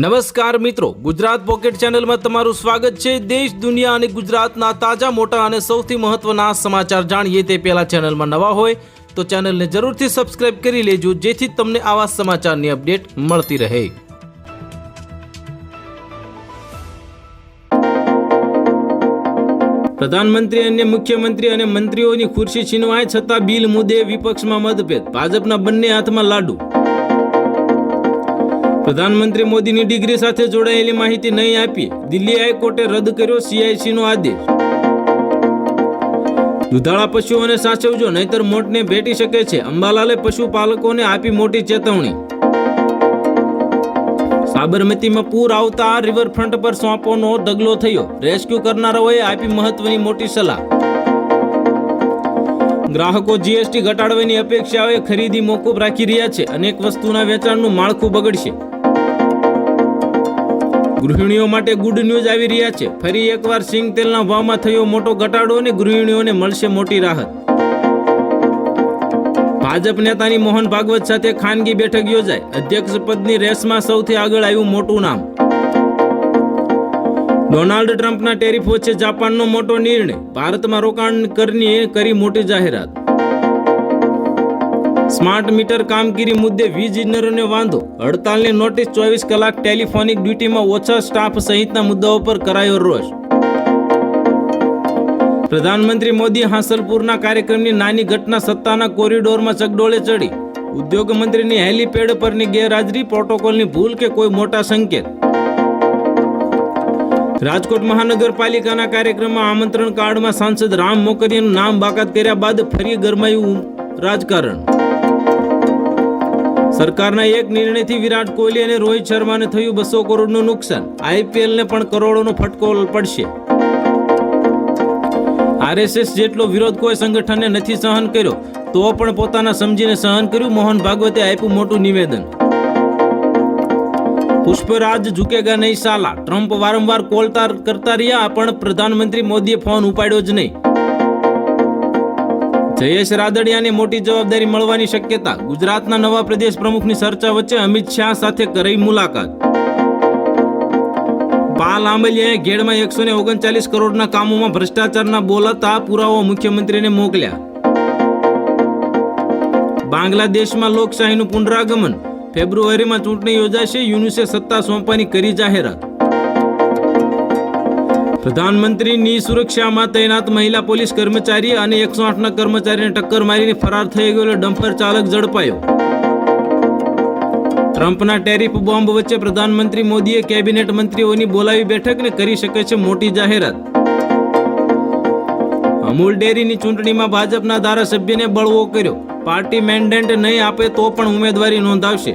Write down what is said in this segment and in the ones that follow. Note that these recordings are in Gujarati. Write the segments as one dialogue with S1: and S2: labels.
S1: નમસ્કાર મિત્રો, ગુજરાત પોકેટ ચેનલમાં તમારું સ્વાગત છે. દેશ, દુનિયા અને ગુજરાતના તાજા, મોટા અને સૌથી મહત્વના સમાચાર જાણીએ તે પહેલા ચેનલમાં નવા હોય તો ચેનલને જરૂરથી સબસ્ક્રાઇબ કરી લેજો, જેથી તમને આવા સમાચારની અપડેટ મળતી રહે. પ્રધાનમંત્રી અને મુખ્યમંત્રી અને મંત્રીઓની ખુરશી છીનવાય છતાં બિલ મુદ્દે વિપક્ષમાં મતભેદ. ભાજપના બંને હાથમાં લાડુ. પ્રધાનમંત્રી મોદીની ડિગ્રી સાથે જોડાયેલી માહિતી નહીં આપી દિલ્હી હાઈકોર્ટે રદ કર્યો સીઆઈસી નો આદેશ. દુધાળા પશુઓને સાચવજો નહીતર મોટને ભેટી શકે છે. અંબાલાલે પશુપાલકોને આપી મોટી ચેતવણી. સાબરમતીમાં પૂર આવતા રિવરફ્રન્ટ પર સોંપોનો ઢગલો થયો. રેસ્ક્યુ કરનારાઓએ આપી મહત્વની મોટી સલાહ. ગ્રાહકો જીએસટી ઘટાડવાની અપેક્ષાઓએ ખરીદી મોકૂફ રાખી રહ્યા છે. અનેક વસ્તુના વેચાણનું માળખું બગડશે. ગૃહિણીઓ માટે ગુડ ન્યૂઝ આવી રહ્યા છે. ફરી એકવાર સિંગ તેલના ભાવમાં થયો મોટો ઘટાડો અને ગૃહિણીઓને મળશે મોટી રાહત. ભાજપ નેતાની મોહન ભાગવત સાથે ખાનગી બેઠક યોજાય અધ્યક્ષ પદની રેસમાં સૌથી આગળ આવ્યું મોટું નામ. ડોનાલ્ડ ટ્રમ્પના ટેરિફ વચ્ચે જાપાનનો મોટો નિર્ણય. ભારતમાં રોકાણ કરની કરી મોટી જાહેરાત. સ્માર્ટ મીટર કામગીરી મુદ્દે વીજ ઇજનેરોને વાંધો. હડતાલની નોટિસ ચોવીસ કલાક ટેલિફોનિક ડ્યુટીમાં ઓછા સ્ટાફ સહિતના મુદ્દાઓ પર કરાયો રોષ. પ્રધાનમંત્રી મોદી હાંસલપુરના કાર્યક્રમની નાની ઘટના સત્તાના કોરિડોરમાં ચગડોળે ચડી. ઉદ્યોગ મંત્રીની હેલીપેડ પરની ગેરહાજરી, પ્રોટોકોલની ભૂલ કે કોઈ મોટા સંકેત? રાજકોટ મહાનગરપાલિકાના કાર્યક્રમમાં આમંત્રણ કાર્ડમાં સાંસદ રામ મોકરિયાનું નામ બાકાત કર્યા બાદ ફરી ગરમાયું રાજકારણ. સરકારના એક નિર્ણયથી વિરાટ કોહલી અને રોહિત શર્માને થયું બસો કરોડનું નુકસાન. આઈપીએલને પણ કરોડોનો ફટકો પડશે. આરએસએસ જેટલો વિરોધ કોઈ સંગઠને નથી સહન કર્યો, તો પણ પોતાના સમજીને સહન કર્યું મોહન ભાગવતે આપ્યું મોટું નિવેદન. પુષ્પરાજ ઝુકેગા નહીં સાલા. ટ્રમ્પ વારંવાર કોલતા કરતા રહ્યા, પણ પ્રધાનમંત્રી મોદીએ ફોન ઉપાડ્યો જ નહીં. જયેશ રાદડિયાને મોટી જવાબદારી મળવાની શક્યતા. ગુજરાતના નવા પ્રદેશ પ્રમુખની ચર્ચા વચ્ચે અમિત શાહ સાથે કરી મુલાકાત. પાલ આંબલિયાએ ઘેડમાં એકસો ને ઓગણચાલીસ કરોડના કામોમાં ભ્રષ્ટાચારના બોલાતા પુરાવો મુખ્યમંત્રીને મોકલ્યા. બાંગ્લાદેશમાં લોકશાહીનું પુનરાગમન. ફેબ્રુઆરીમાં ચૂંટણી યોજાશે, યુનુસે સત્તા સોંપવાની કરી જાહેરાત. પ્રધાનમંત્રીની સુરક્ષામાં તૈનાત મહિલા પોલીસ કર્મચારી અને એકસો આઠના કર્મચારીને ટક્કર મારીને ફરાર થઈ ગયેલો ડમ્પર ચાલક ઝડપાયો. ટ્રમ્પના ટેરિફ બોમ્બ વચ્ચે પ્રધાનમંત્રી મોદીએ કેબિનેટ મંત્રીઓની બોલાવી બેઠકને કરી શકે છે મોટી જાહેરાત. અમૂલ ડેરીની ચૂંટણીમાં ભાજપના ધારાસભ્યને બળવો કર્યો. પાર્ટી મેન્ડેન્ટ નહીં આપે તો પણ ઉમેદવારી નોંધાવશે.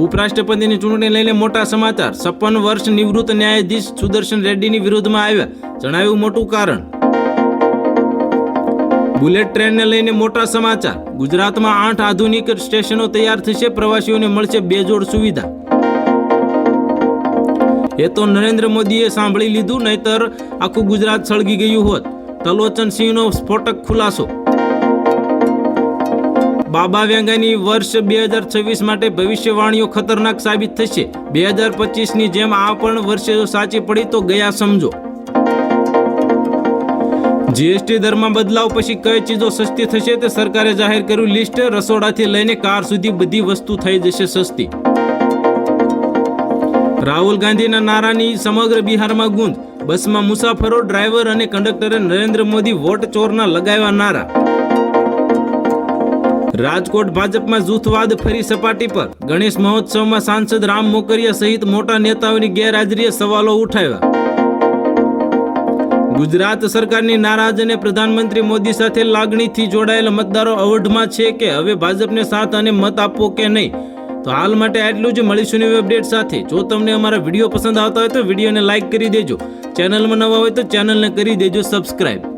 S1: ઉપરાષ્ટ્રપતિની ચૂંટણી લઈને મોટા સમાચાર. છપ્પન વર્ષ નિવૃત્ત ન્યાયાધીશ સુદર્શન રેડ્ડીની વિરુદ્ધમાં આવ્યા. જણાવ્યું મોટું કારણ. બુલેટ ટ્રેનને લઈને મોટા સમાચાર. ગુજરાતમાં આઠ આધુનિક સ્ટેશનો તૈયાર થશે. પ્રવાસીઓને મળશે બેજોડ સુવિધા. એ તો નરેન્દ્ર મોદીએ સાંભળી લીધું, નહીતર આખું ગુજરાત સળગી ગયું હોત. તલોચન સિંહનો સ્ફોટક ખુલાસો. બાબા વેંગાની વર્ષ બે હજાર છવ્વીસ માટે ભવિષ્યવાણીઓ ખતરનાક સાબિત થશે. બે હજાર પચીસની જેમ આ પણ વર્ષે સાચી પડી તો ગયા સમજો. જીએસટી દરમાં બદલાવ પછી કઈ ચીજો સસ્તી થશે તે સરકારે જાહેર કર્યું લિસ્ટ. રસોડાથી લઈને કાર સુધી બધી વસ્તુ થઈ જશે સસ્તી. રાહુલ ગાંધીના નારાની સમગ્ર બિહારમાં ગુંજ બસમાં મુસાફરો, ડ્રાઈવર અને કંડક્ટરે નરેન્દ્ર મોદી વોટ ચોરના લગાવ્યા નારા. રાજકોટ ભાજપમાં જૂથવાદ ફરી સપાટી પર. ગણેશ મહોત્સવમાં સાંસદ રામ મોકરિયા સહિત મોટા નેતાઓની ગેરહાજરીએ સવાલો ઉઠાવ્યા. ગુજરાત સરકારની નારાજ અને પ્રધાનમંત્રી મોદી સાથે લાગણીથી જોડાયેલા મતદારો અવઢમાં છે કે હવે ભાજપને સાથ અને મત આપવો કે નહીં? તો હાલ માટે આટલું જ. મળીશું નવી અપડેટ સાથે. જો તમને અમારા વીડિયો પસંદ આવતા હોય તો વિડીયોને લાઇક કરી દેજો. ચેનલમાં નવા હોય તો ચેનલને કરી દેજો સબસ્ક્રાઈબ